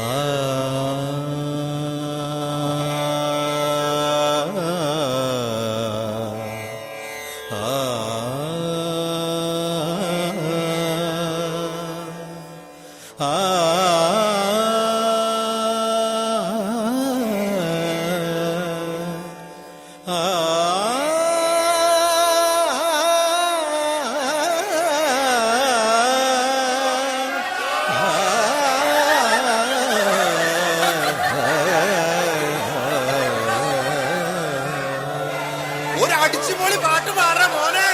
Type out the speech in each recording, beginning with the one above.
ah അടിച്ചുപൊളി പാട്ട് പാടാ മോനെ.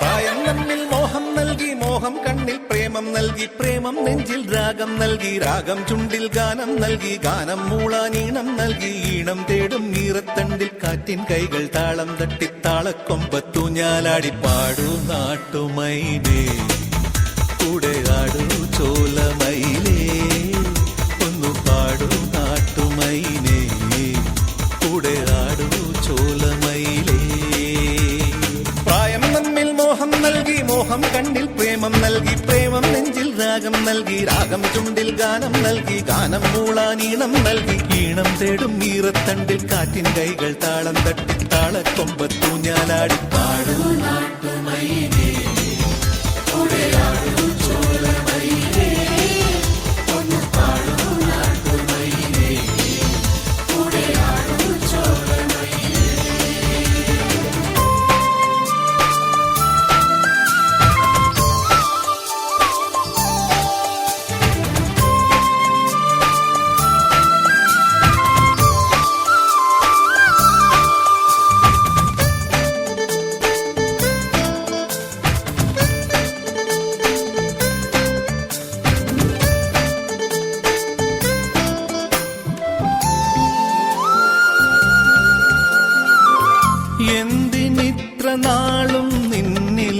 പ്രായം നമ്മിൽ മോഹം നൽകി മോഹം കണ്ണിൽ പ്രേമം നൽകി പ്രേമം നെഞ്ചിൽ രാഗം നൽകി രാഗം ചുണ്ടിൽ ഗാനം നൽകി ഗാനം മൂളാനീണം നൽകി ഈണം തേടും നീറത്തണ്ടിൽ കാറ്റിൻ കൈകൾ താളം തട്ടി താളക്കൊമ്പത്തു ഞാലാടി പാടൂ നാട്ടുമൈനേ നൽകി പ്രേമം നെഞ്ചിൽ രാഗം നൽകി രാഗം ചുണ്ടിൽ ഗാനം നൽകി ഗാനം മൂളാനീണം നൽകി. ഈണം തേടും ഈറത്തണ്ടിൽ കാറ്റിൻ കൈകൾ താളം തട്ടി താളക്കൊമ്പത്തൂഞ്ഞാലാടി. പാടും എന്തിനിത്ര നാളും നിന്നിൽ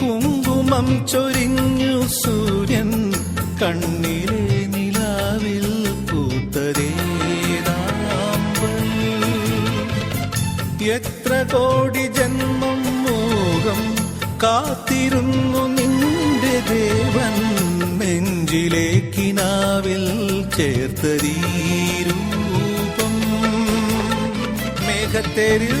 കുങ്കുമം ചൊരിഞ്ഞു സൂര്യൻ കണ്ണിലെ നിലാവിൽ എത്ര കോടി ജന്മം മോഹം കാത്തിരുന്നു നിന്റെ ദേവൻ നെഞ്ചിലേക്കിനാവിൽ ചേർത്തരീരൂപം മേഘത്തേരിൽ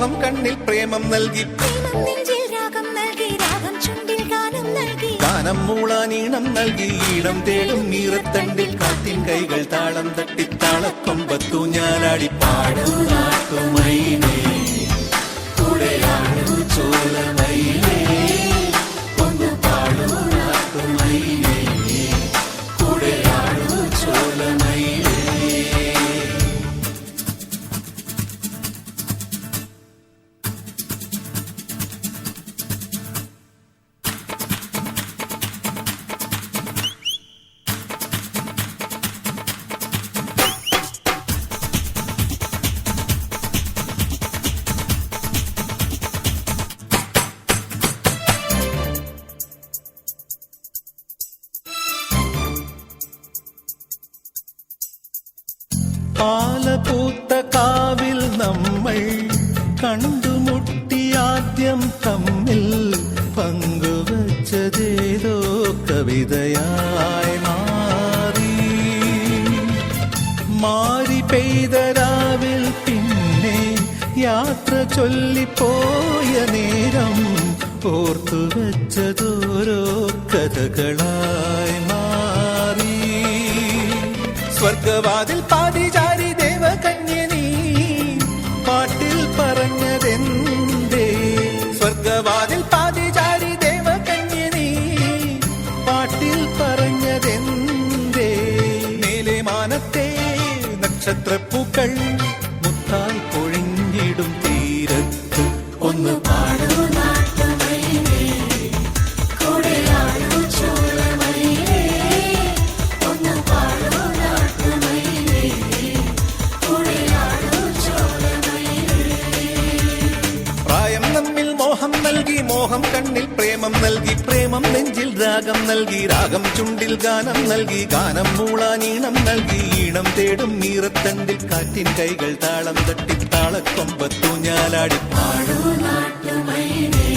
മോഹം കണ്ണിൽ പ്രേമം നൽകി. ഗാനം മൂളാനീണം നൽകി ഈണം തേടും നീറത്തണ്ടിൽ കാത്തിൻ കൈകൾ താളം തട്ടി താളക്കൊമ്പത്തു ഞാനാടി പാടൂ കാവിൽ നമ്മൾ കണ്ടുമുട്ടി ആദ്യം തമ്മിൽ പങ്കുവച്ചതേതോ കവിതയായി മാറി. മാറി പെയ്തരാവിൽ പിന്നെ യാത്ര ചൊല്ലിപ്പോയ നേരം ഓർത്തു വെച്ചതോരോ കഥകളായി മാറി. സ്വർഗവാതിൽ പാതിചാരി നക്ഷത്രപ്പൂക്കൾ മുത്തായി പൊഴിഞ്ഞിടും തീരത്ത്. ഒന്ന് പാടും കണ്ണിൽ പ്രേമം നൽകി പ്രേമം നെഞ്ചിൽ രാഗം നൽകി രാഗം ചുണ്ടിൽ ഗാനം നൽകി ഗാനം മൂളാനീണം നൽകി ഈണം തേടും നീറത്തണ്ടിൽ കാറ്റിൻ കൈകൾ താളം തട്ടി താളക്കൊമ്പത്തു ഞാലാടി പാടൂ നാട്ടുമൈനേ